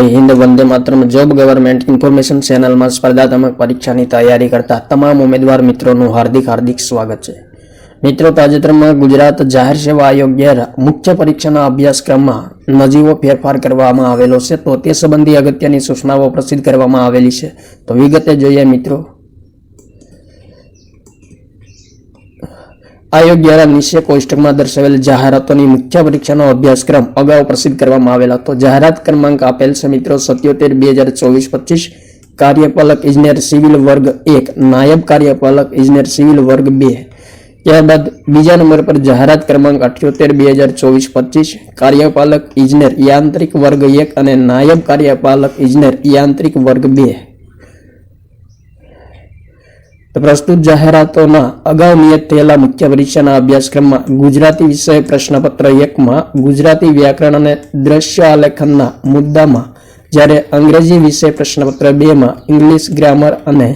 હિન્દ, વંદે માત્રમ. Job government information ચેનલમાં સ્પર્ધાત્મક પરીક્ષાની તૈયારી કરતા તમામ ઉમેદવાર મિત્રોનું હાર્દિક હાર્દિક સ્વાગત છે. મિત્રો, તાજેતરમાં ગુજરાત જાહેર સેવા આયોગે મુખ્ય પરીક્ષાના અભ્યાસક્રમમાં નજીવો ફેરફાર કરવામાં આવેલો છે. તો તે સંબંધી અગત્યની સૂચનાઓ પ્રસિદ્ધ કરવામાં આવેલી છે. તો વિગતે જોઈએ મિત્રો. આયોગ દ્વારા નિશ્ચય કોષ્ટકમાં દર્શાવેલ જાહેરાતોની મુખ્ય પરીક્ષાનો અભ્યાસક્રમ અગાઉ પ્રસિદ્ધ કરવામાં આવેલ હતો. જાહેરાત ક્રમાંક આપેલ છે મિત્રો સત્યોતેર, બે હજાર ચોવીસ, પચીસ. કાર્યપાલક ઇજનેર સિવિલ વર્ગ એક, નાયબ કાર્યપાલક ઇજનેર સિવિલ વર્ગ બે. ત્યારબાદ બીજા નંબર પર જાહેરાત ક્રમાંક અઠ્યોતેર, બે હજાર ચોવીસ, પચીસ. કાર્યપાલક ઇજનેર યાંત્રિક વર્ગ એક અને નાયબ કાર્યપાલક ઇજનેર યાંત્રિક વર્ગ બે. તો પ્રસ્તુત જાહેરાતોના અગાઉ નિયત થયેલા મુખ્ય પરીક્ષાના અભ્યાસક્રમમાં ગુજરાતી વિષય પ્રશ્નપત્ર એકમાં ગુજરાતી વ્યાકરણ અને દ્રશ્ય આલેખનના મુદ્દામાં જ્યારે અંગ્રેજી વિષય પ્રશ્નપત્ર બેમાં ઇંગ્લિશ ગ્રામર અને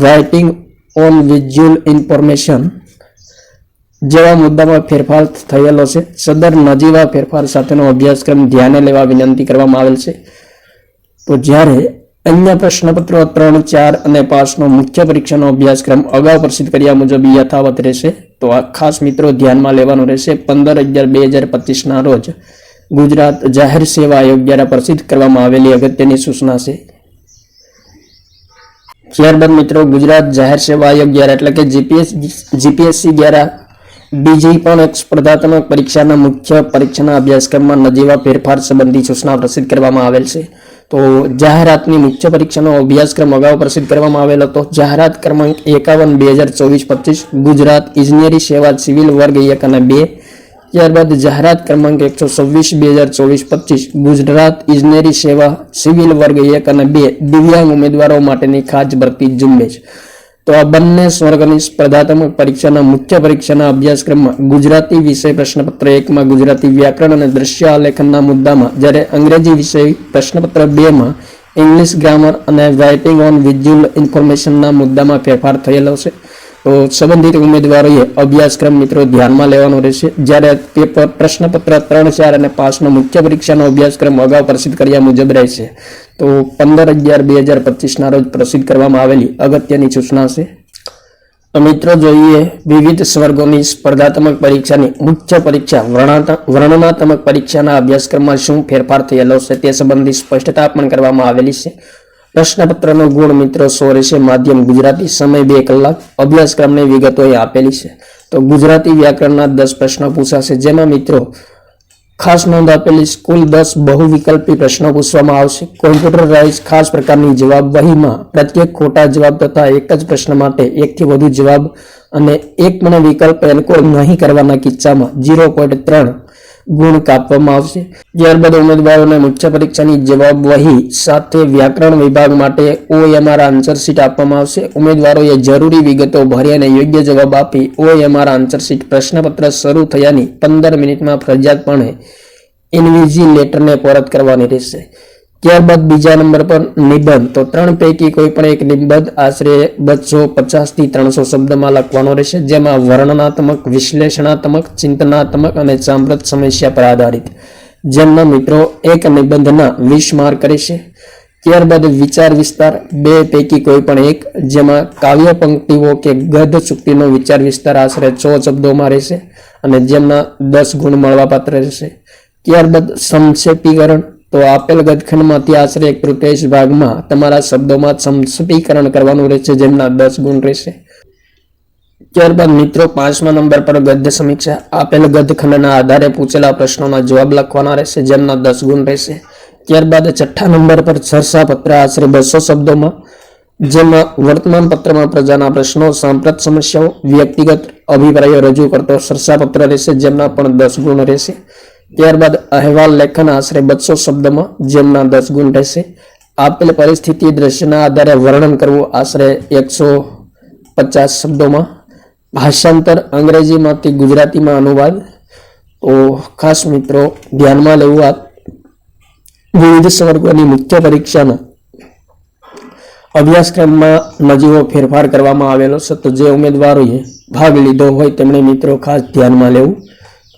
રાઇટિંગ ઓન વિઝ્યુઅલ ઇન્ફોર્મેશન જેવા મુદ્દામાં ફેરફાર થયેલો છે. સદર નજીવા ફેરફાર સાથેનો અભ્યાસક્રમ ધ્યાને લેવા વિનંતી કરવામાં આવેલ છે. તો જ્યારે અન્ય પ્રશ્નપત્રો ત્રણ, ચાર અને પાંચનો મુખ્ય પરીક્ષાનો અભ્યાસક્રમ અગાઉ પ્રસિદ્ધ કર્યા મુજબ યથાવત રહેશે. તો આ ખાસ મિત્રો ધ્યાનમાં લેવાનું રહેશે પંદર અગિયાર બે હજાર પચીસના રોજ ગુજરાત જાહેર સેવા આયોગ દ્વારા પ્રસિદ્ધ કરવામાં આવેલી અગત્યની સૂચના છે. ત્યારબાદ મિત્રો ગુજરાત જાહેર સેવા આયોગ દ્વારા એટલે કે જીપીએસ, જીપીએસસી દ્વારા બીજી પણ એક સ્પર્ધાત્મક પરીક્ષાના મુખ્ય પરીક્ષાના અભ્યાસક્રમમાં નજીવા ફેરફાર સંબંધી સૂચના પ્રસિદ્ધ કરવામાં આવેલ છે. તો જાહેરાતની મુખ્ય પરીક્ષાનો અભ્યાસક્રમ અગાઉ પ્રસિદ્ધ કરવામાં આવેલ હતો. જાહેરાત ક્રમાંક એકાવન બે હજાર ચોવીસ, પચીસ, ગુજરાત ઇજનેરી સેવા સિવિલ વર્ગ એક અને બે. ત્યારબાદ જાહેરાત ક્રમાંક એકસો છવ્વીસ બે હજાર ચોવીસ, પચીસ, ગુજરાત ઇજનેરી સેવા સિવિલ વર્ગ એક અને બે. દિવ્યાંગ ઉમેદવારો માટેની ખાસ ભરતી ઝુંબેશ. તો આ બંને સ્વર્ગની સ્પર્ધાત્મક પરીક્ષાના મુખ્ય પરીક્ષાના અભ્યાસક્રમમાં ગુજરાતી વિષય પ્રશ્નપત્ર એકમાં ગુજરાતી વ્યાકરણ અને દ્રશ્ય આલેખનના મુદ્દામાં, જ્યારે અંગ્રેજી વિષય પ્રશ્નપત્ર બેમાં, ઇંગ્લિશ ગ્રામર અને રાઇટિંગ ઓન વિઝ્યુઅલ ઇન્ફોર્મેશનના મુદ્દામાં ફેરફાર થયેલો છે. સંબંધિત ઉમેદવારોએ અભ્યાસક્રમ મિત્રો ધ્યાનમાં લેવાનો રહેશે. જ્યારે પેપર, પ્રશ્નપત્ર ત્રણ, ચાર અને પાંચનો મુખ્ય પરીક્ષાનો અભ્યાસક્રમ અગાઉ પ્રસિદ્ધ કર્યા મુજબ રહેશે. તો પંદર અગિયાર બે હજાર પચીસના રોજ પ્રસિદ્ધ કરવામાં આવેલી અગત્યની સૂચના છે. મિત્રો જોઈએ વિવિધ સ્વર્ગોની સ્પર્ધાત્મક પરીક્ષાની મુખ્ય પરીક્ષા વર્ણનાત્મક પરીક્ષાના અભ્યાસક્રમમાં શું ફેરફાર થયેલો છે તે સંબંધી સ્પષ્ટતા પણ કરવામાં આવેલી છે. પ્રશ્નપત્રનો ગુણ મિત્રો સો રહેશે માધ્યમ ગુજરાતી સમય બે કલાક. અભ્યાસક્રમની વિગતો એ આપેલી છે. તો ગુજરાતી વ્યાકરણના દસ પ્રશ્નો પૂછાશે. જેમાં મિત્રો ખાસ નોંધ આપેલી, સ્કૂલ દસ બહુ વિકલ્પી પ્રશ્નો પૂછવામાં આવશે. કોમ્પ્યુટરાઇઝ ખાસ પ્રકારની જવાબ પ્રત્યેક ખોટા જવાબ તથા એક જ પ્રશ્ન માટે એકથી વધુ જવાબ અને એક પણ વિકલ્પ એનકોડ નહીં કરવાના કિસ્સામાં ઝીરો પોઈન્ટ ત્રણ ગુણ કાપવામાં આવશે. ત્યારબાદ ઉમેદવારોને મુખ્ય પરીક્ષાની જવાબવહી સાથે વ્યાકરણ વિભાગ માટે ઓએમઆર આન્સર શીટ આપવામાં આવશે. ઉમેદવારોએ જરૂરી વિગતો ભરી અને યોગ્ય જવાબ આપી ઓએમઆર આન્સર શીટ પ્રશ્નપત્ર શરૂ થયાની પંદર મિનિટમાં ફરજિયાતપણે ઇન્વિજિલેટરને પરત કરવાની રહેશે. ત્યારબાદ બીજા નંબર પર નિબંધ. તો ત્રણ પૈકી કોઈ પણ એક નિબંધ આશરે બસો પચાસથી ત્રણસો શબ્દમાં લખવાનો રહેશે, જેમાં વર્ણનાત્મક, વિશ્લેષણાત્મક, ચિંતનાત્મક અને સાંપ્રત સમસ્યા પર આધારિત. જેમના મિત્રો એક નિબંધના વીસ માર્ક રહેશે. ત્યારબાદ વિચાર વિસ્તાર, બે પૈકી કોઈ પણ એક, જેમાં કાવ્ય પંક્તિઓ કે ગધ ચૂક્તિનો વિચાર વિસ્તાર આશરે છ શબ્દોમાં રહેશે અને જેમના દસ ગુણ મળવાપાત્ર રહેશે. ત્યારબાદ સંક્ષેપીકરણ તો આપેલ ગતખંડમાંથી આશરે એક તૃતીયાંશ ભાગમાં તમારા શબ્દોમાં સંક્ષેપીકરણ કરવાનું રહેશે, જેમના દસ ગુણ રહેશે. ત્યારબાદ મિત્રો, પાંચમા નંબર પર ગદ્ય સમીક્ષા. આપેલ ગદ્યખંડના આધારે પૂછેલા પ્રશ્નોના જવાબ લખવાના રહેશે, જેમના દસ ગુણ રહેશે. ત્યારબાદ છઠ્ઠા નંબર પર સરસા પત્ર આશરે બસો શબ્દોમાં, જેમાં વર્તમાન પત્રમાં પ્રજાના પ્રશ્નો, સાંપ્રત સમસ્યાઓ, વ્યક્તિગત અભિપ્રાયો રજૂ કરતો ચર્ચાપત્ર રહેશે, જેમના પણ દસ ગુણ રહેશે. ત્યારબાદ અહેવાલ લેખન આશરે બસો શબ્દમાં જેમના દસ ગુણ રહેશે. આપેલ પરિસ્થિતિ દ્રશ્યના આધારે વર્ણન કરવું આશરે એકસો પચાસ શબ્દોમાં. ભાષાંતર અંગ્રેજીમાંથી ગુજરાતીમાં અનુવાદ. તો ખાસ મિત્રો, ધ્યાનમાં લેવું આ વિવિધ સ્વર્ગોની મુખ્ય પરીક્ષાના અભ્યાસક્રમમાં નજીવો ફેરફાર કરવામાં આવેલો છે. તો જે ઉમેદવારોએ ભાગ લીધો હોય તેમણે મિત્રો ખાસ ધ્યાનમાં લેવું.